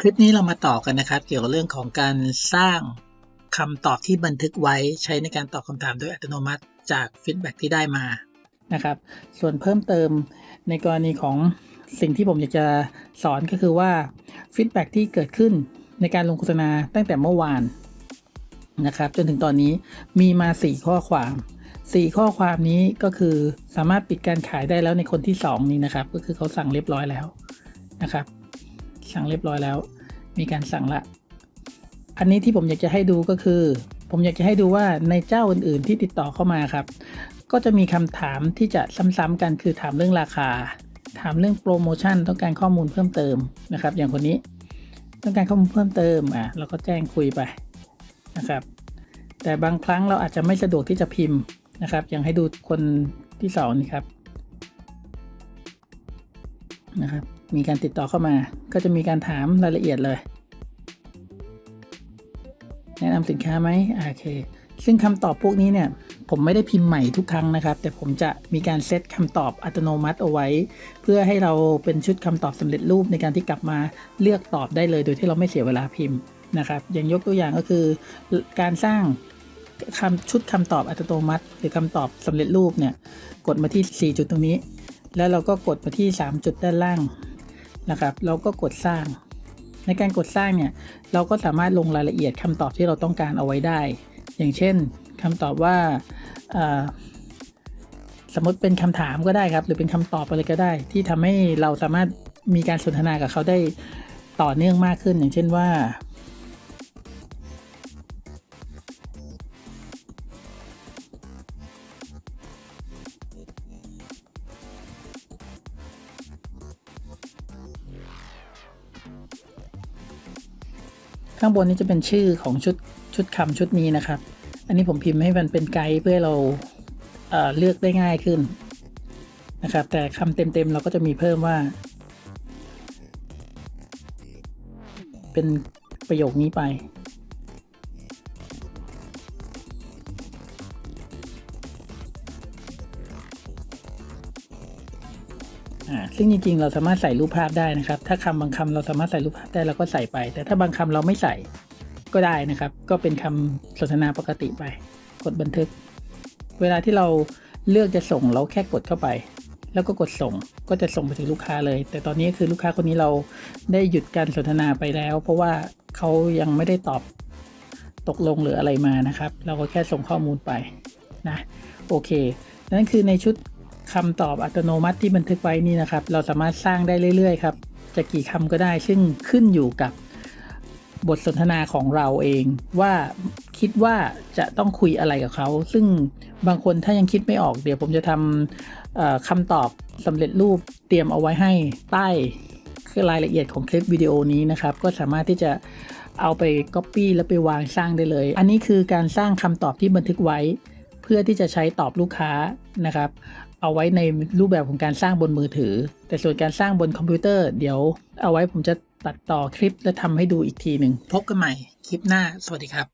คลิปนี้เรามาต่อกันนะครับ เกี่ยวกับเรื่องของการสร้างคำตอบที่บันทึกไว้ใช้ในการตอบคำถามโดยอัตโนมัติจากฟีดแบ็ที่ได้มานะครับ ส่วนเพิ่มเติมในกรณีของสิ่งที่ผมอยากจะสอนก็คือว่าฟีดแบ็ที่เกิดขึ้นในการลงโฆษณาตั้งแต่เมื่อวานนะครับ จนถึงตอนนี้มีมา 4 ข้อความ 4 ข้อความนี้ก็คือสามารถปิดการขายได้แล้วในคนที่ 2 นี้นะครับ ก็คือเขาสั่งเรียบร้อยแล้วนะครับ สั่งเรียบร้อยแล้ว มีการสั่งละ อันนี้ที่ผมอยากจะให้ดูก็คือ ผมอยากจะให้ดูว่าในเจ้าอื่น ๆ ที่ติดต่อเข้ามาครับ ก็จะมีคำถามที่จะซ้ำๆกันคือถามเรื่องราคา ถามเรื่องโปรโมชั่นต้องการข้อมูลเพิ่มเติมนะครับ อย่างคนนี้ต้องการข้อมูลเพิ่มเติมอะเราก็แจ้งคุยไปนะครับ แต่บางครั้งเราอาจจะไม่สะดวกที่จะพิมพ์นะครับ อย่างให้ดูคนที่สองนี่ครับนะครับ มีการติดต่อเข้ามา ก็จะมีการถามรายละเอียดเลย แนะนำสินค้าไหมโอเค ซึ่งคำตอบพวกนี้เนี่ย ผมไม่ได้พิมพ์ใหม่ทุกครั้งนะครับ แต่ผมจะมีการเซตคำตอบอัตโนมัติเอาไว้ เพื่อให้เราเป็นชุดคำตอบสำเร็จรูปในการที่กลับมาเลือกตอบได้เลย โดยที่เราไม่เสียเวลาพิมพ์นะครับ อย่างยกตัวอย่างก็คือ การสร้างคำชุดคำตอบอัตโนมัติ หรือคำตอบสำเร็จรูปเนี่ย กดมาที่ 4 จุดตรงนี้ แล้วเราก็กดมาที่ 3 จุดด้านล่าง นะครับเราก็กดสร้าง ในการกดสร้างเนี่ยเราก็สามารถลงรายละเอียดคำตอบที่เราต้องการเอาไว้ได้ อย่างเช่นคำตอบว่าสมมติเป็นคำถามก็ได้ครับ หรือเป็นคำตอบอะไรก็ได้ ที่ทำให้เราสามารถมีการสนทนากับเขาได้ต่อเนื่องมากขึ้น อย่างเช่นว่า ข้างบนนี้จะเป็นชื่อของชุดชุดคำชุดนี้นะครับ อันนี้ผมพิมพ์ให้มันเป็นไกด์เพื่อเราเเลือกได้ง่ายขึ้นนะครับ แต่คำเต็มๆเราก็จะมีเพิ่มว่า เป็นประโยคนี้ไป ซึ่งจริงๆ เราสามารถใส่รูปภาพได้นะครับ ถ้าคำบางคำเราสามารถใส่รูปภาพได้เราก็ใส่ไป แต่ถ้าบางคำเราไม่ใส่ก็ได้นะครับ ก็เป็นคำสนทนาปกติไป กดบันทึก เวลาที่เราเลือกจะส่งเราแค่กดเข้าไป แล้วก็กดส่งก็จะส่งไปถึงลูกค้าเลย แต่ตอนนี้คือลูกค้าคนนี้เราได้หยุดการสนทนาไปแล้ว เพราะว่าเขายังไม่ได้ตอบตกลงหรืออะไรมานะครับ เราก็แค่ส่งข้อมูลไปนะโอเคนั่นคือในชุด คำตอบอัตโนมัติที่บันทึกไว้นี่นะครับ เราสามารถสร้างได้เรื่อยๆครับ จะกี่คำก็ได้ ซึ่งขึ้นอยู่กับบทสนทนาของเราเอง ว่าคิดว่าจะต้องคุยอะไรกับเขา ซึ่งบางคนถ้ายังคิดไม่ออกเดี๋ยวผมจะทำคำตอบสำเร็จรูปเตรียมเอาไว้ให้ใต้คือรายละเอียดของคลิปวิดีโอนี้นะครับ ก็สามารถที่จะเอาไป Copy แล้วไปวางสร้างได้เลย อันนี้คือการสร้างคำตอบที่บันทึกไว้ เพื่อที่จะใช้ตอบลูกค้านะครับ เอาไว้ในรูปแบบของการสร้างบนมือถือ แต่ส่วนการสร้างบนคอมพิวเตอร์ เดี๋ยวเอาไว้ผมจะตัดต่อคลิปและทำให้ดูอีกทีหนึ่งพบกันใหม่คลิปหน้า สวัสดีครับ